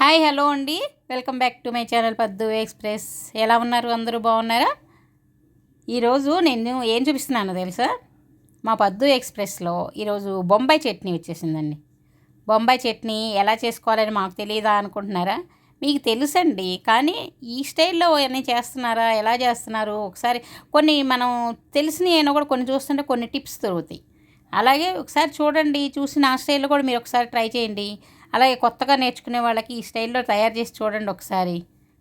Hi hello అండి. Welcome back to my channel Paddu express. ఎలా ఉన్నారు? అందరూ బాగున్నారా? ఈరోజు నేను ఏం చూపిస్తున్నాను తెలుసా? మా పద్దు ఎక్స్ప్రెస్లో ఈరోజు బొంబాయి చట్నీ వచ్చేసిందండి. బొంబాయి చట్నీ ఎలా చేసుకోవాలని మాకు తెలియదా అనుకుంటున్నారా? మీకు తెలుసండి కానీ ఈ స్టైల్లో అన్నీ చేస్తున్నారా? ఎలా చేస్తున్నారు? ఒకసారి కొన్ని మనం తెలిసినవి అయినా కూడా కొన్ని చూస్తుంటే కొన్ని టిప్స్ దొరుకుతాయి. అలాగే ఒకసారి చూడండి చూసి నా స్టైల్లో కూడా మీరు ఒకసారి ట్రై చేయండి. అలాగే కొత్తగా నేర్చుకునే వాళ్ళకి ఈ స్టైల్లో తయారు చేసి చూడండి ఒకసారి.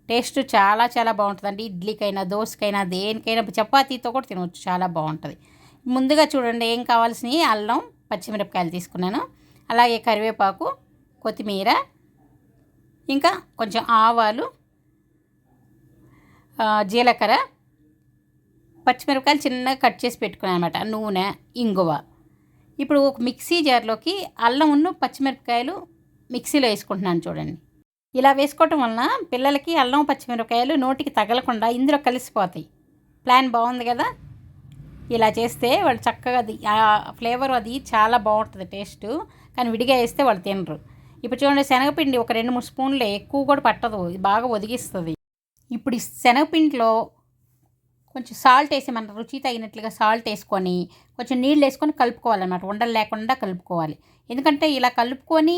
టేస్ట్ చాలా చాలా బాగుంటుందండి. ఇడ్లీకైనా దోశకైనా దేనికైనా చపాతీతో కూడా తినవచ్చు. చాలా బాగుంటుంది. ముందుగా చూడండి ఏం కావాల్సినవి? అల్లం పచ్చిమిరపకాయలు తీసుకున్నాను. అలాగే కరివేపాకు కొత్తిమీర ఇంకా కొంచెం ఆవాలు జీలకర్ర పచ్చిమిరపకాయలు చిన్నగా కట్ చేసి పెట్టుకున్నాను అనమాట. నూనె ఇంగువ. ఇప్పుడు ఒక మిక్సీ జార్లోకి అల్లం ఉన్న పచ్చిమిరపకాయలు మిక్సీలో వేసుకుంటున్నాను చూడండి. ఇలా వేసుకోవటం వలన పిల్లలకి అల్లం పచ్చిమిరపకాయలు నోటికి తగలకుండా ఇందులో కలిసిపోతాయి. ప్లాన్ బాగుంది కదా? ఇలా చేస్తే వాళ్ళు చక్కగా అది ఆ ఫ్లేవర్ అది చాలా బాగుంటుంది టేస్ట్. కానీ విడిగా వేస్తే వాళ్ళు తినరు. ఇప్పుడు చూడండి శనగపిండి ఒక రెండు మూడు స్పూన్లు ఎక్కువ కూడా పట్టదు. బాగా ఒదిగిస్తుంది. ఇప్పుడు శనగపిండిలో కొంచెం సాల్ట్ వేసి మన రుచి తగినట్లుగా సాల్ట్ వేసుకొని కొంచెం నీళ్ళు వేసుకొని కలుపుకోవాలన్నమాట. ఉండలు లేకుండా కలుపుకోవాలి. ఎందుకంటే ఇలా కలుపుకొని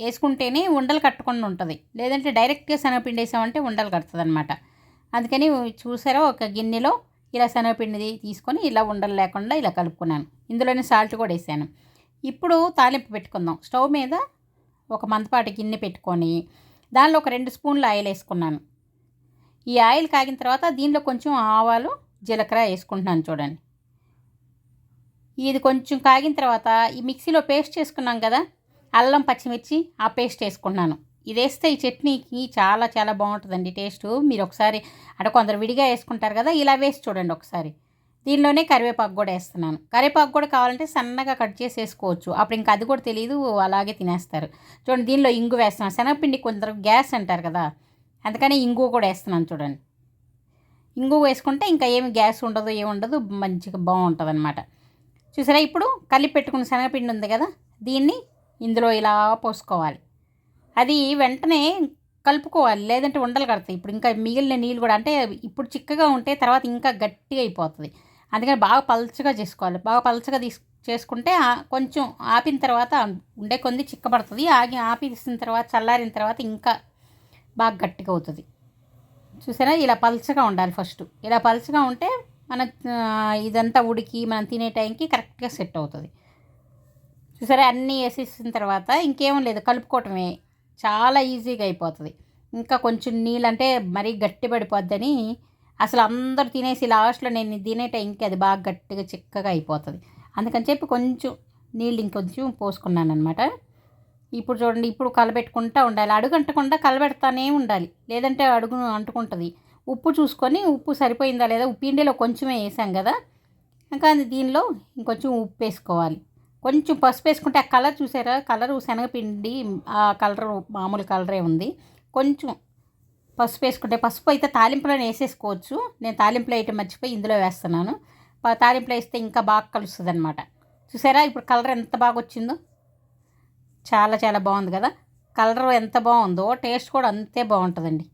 వేసుకుంటేనే ఉండలు కట్టకుండా ఉంటుంది. లేదంటే డైరెక్ట్గా శనగపిండి వేసామంటే ఉండలు కడుతుంది అనమాట అందుకని చూసారా ఒక గిన్నెలో ఇలా శనగపిండి తీసుకొని ఇలా ఉండలు లేకుండా ఇలా కలుపుకున్నాను. ఇందులోనే సాల్ట్ కూడా వేసాను. ఇప్పుడు తాలింపు పెట్టుకుందాం. స్టవ్ మీద ఒక మందపాటి గిన్నె పెట్టుకొని దానిలో ఒక రెండు స్పూన్లు ఆయిల్ వేసుకున్నాను. ఈ ఆయిల్ కాగిన తర్వాత దీనిలో కొంచెం ఆవాలు జీలకర్ర వేసుకుంటున్నాను చూడండి. ఇది కొంచెం కాగిన తర్వాత ఈ మిక్సీలో పేస్ట్ చేసుకున్నాం కదా అల్లం పచ్చిమిర్చి ఆ పేస్ట్ వేసుకున్నాను ఇది వేస్తే ఈ చట్నీకి చాలా చాలా బాగుంటుందండి టేస్ట్. మీరు ఒకసారి అంటే కొందరు విడిగా వేసుకుంటారు కదా ఇలా వేసి చూడండి ఒకసారి. దీనిలోనే కరివేపాకు కూడా వేస్తున్నాను. కరివేపాకు కూడా కావాలంటే సన్నగా కట్ చేసి వేసుకోవచ్చు. అప్పుడు ఇంకా అది కూడా తెలియదు అలాగే తినేస్తారు. చూడండి దీనిలో ఇంగు వేస్తున్నాను. శనగపిండి కొందరు గ్యాస్ అంటారు కదా అందుకని ఇంగు కూడా వేస్తున్నాను చూడండి. ఇంగు వేసుకుంటే ఇంకా ఏమి గ్యాస్ ఉండదు ఏమి ఉండదు మంచిగా బాగుంటుంది అనమాట చూసారా ఇప్పుడు కలిపి పెట్టుకున్న శనగపిండి ఉంది కదా దీన్ని ఇందులో ఇలా పోసుకోవాలి. అది వెంటనే కలుపుకోవాలి లేదంటే ఉండలు కడతాయి. ఇప్పుడు ఇంకా మిగిలిన నీళ్ళు కూడా అంటే ఇప్పుడు చిక్కగా ఉంటే తర్వాత ఇంకా గట్టిగా అయిపోతుంది. అందుకని బాగా పలచగా చేసుకోవాలి. బాగా పలచగా తీసు చేసుకుంటే కొంచెం ఆపిన తర్వాత ఉండే కొంది చిక్కబడుతుంది. ఆగి ఆపిసిన తర్వాత చల్లారిన తర్వాత ఇంకా బాగా గట్టిగా అవుతుంది. చూసారా? ఇలా పల్చగా ఉండాలి ఫస్ట్. ఇలా పల్చగా ఉంటే మన ఇదంతా ఉడికి మనం తినే టైంకి కరెక్ట్గా సెట్ అవుతుంది. చూసారా? అన్నీ వేసేసిన తర్వాత ఇంకేం లేదు. కలుపుకోవటమే చాలా ఈజీగా అయిపోతుంది. ఇంకా కొంచెం నీళ్ళు అంటే మరీ గట్టి పడిపోద్దని అసలు అందరూ తినేసి లాస్ట్లో నేను తినే టైంకి అది బాగా గట్టిగా చిక్కగా అయిపోతుంది. అందుకని చెప్పి కొంచెం నీళ్ళు ఇంకొంచెం పోసుకున్నాను అనమాట ఇప్పుడు చూడండి ఇప్పుడు కలబెట్టుకుంటూ ఉండాలి. అడుగు అంటకుండా కలబెడతానే ఉండాలి. లేదంటే అడుగు అంటుకుంటుంది. ఉప్పు చూసుకొని ఉప్పు సరిపోయిందా లేదా? ఉప్పు ఇండిలో కొంచెమే వేసాం కదా. ఇంకా దీనిలో ఇంకొంచెం ఉప్పు వేసుకోవాలి. కొంచెం పసుపు వేసుకుంటే ఆ కలర్ చూసారా? కలరు శనగపిండి ఆ కలర్ మామూలు కలరే ఉంది. కొంచెం పసుపు వేసుకుంటే పసుపు అయితే తాలింపులోనే వేసేసుకోవచ్చు. నేను తాలింపులో అయితే మర్చిపోయి ఇందులో వేస్తున్నాను. తాలింపులో వేస్తే ఇంకా బాగా కలుస్తుంది అనమాట చూసారా? ఇప్పుడు కలర్ ఎంత బాగా వచ్చిందో? చాలా చాలా బాగుంది కదా. కలర్ ఎంత బాగుందో టేస్ట్ కూడా అంతే బాగుంటుందండి.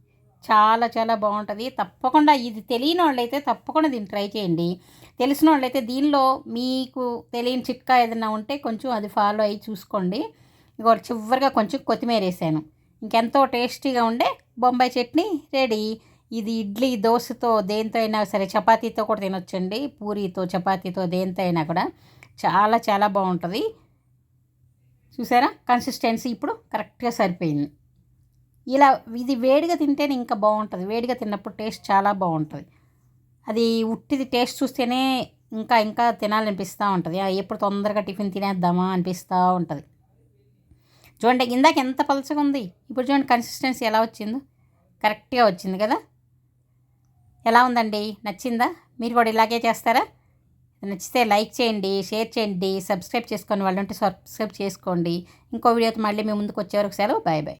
చాలా చాలా బాగుంటుంది. తప్పకుండా ఇది తెలియని వాళ్ళైతే తప్పకుండా దీన్ని ట్రై చేయండి. తెలిసిన వాళ్ళైతే దీనిలో మీకు తెలియని చిట్కా ఏదైనా ఉంటే కొంచెం అది ఫాలో అయ్యి చూసుకోండి. ఇంకో చివరిగా కొంచెం కొత్తిమీర వేసాను. ఇంకెంతో టేస్టీగా ఉండే బొంబాయి చట్నీ రెడీ. ఇది ఇడ్లీ దోశతో దేంతో అయినా సరే చపాతీతో కూడా తినొచ్చండి. పూరీతో చపాతీతో దేంతో అయినా కూడా. చాలా చాలా బాగుంటుంది. చూసారా? కన్సిస్టెన్సీ ఇప్పుడు కరెక్ట్గా సరిపోయింది. ఇలా ఇది వేడిగా తింటేనే ఇంకా బాగుంటుంది. వేడిగా తిన్నప్పుడు టేస్ట్ చాలా బాగుంటుంది. అది ఉట్టిది టేస్ట్ చూస్తేనే ఇంకా ఇంకా తినాలనిపిస్తూ ఉంటుంది. ఎప్పుడు తొందరగా టిఫిన్ తినేద్దామా అనిపిస్తూ ఉంటుంది. చూడండి ఇందాక ఎంత పలచగా ఉంది? ఇప్పుడు చూడండి కన్సిస్టెన్సీ ఎలా వచ్చిందో. కరెక్ట్గా వచ్చింది కదా? ఎలా ఉందండి? నచ్చిందా? మీరు కూడా ఇలాగే చేస్తారా? నచ్చితే లైక్ చేయండి షేర్ చేయండి సబ్స్క్రైబ్ చేసుకొని వాళ్ళు ఉంటే సబ్స్క్రైబ్ చేసుకోండి. ఇంకో వీడియోతో మళ్ళీ మీ ముందుకు వచ్చేవరకు సెలవు. Bye bye.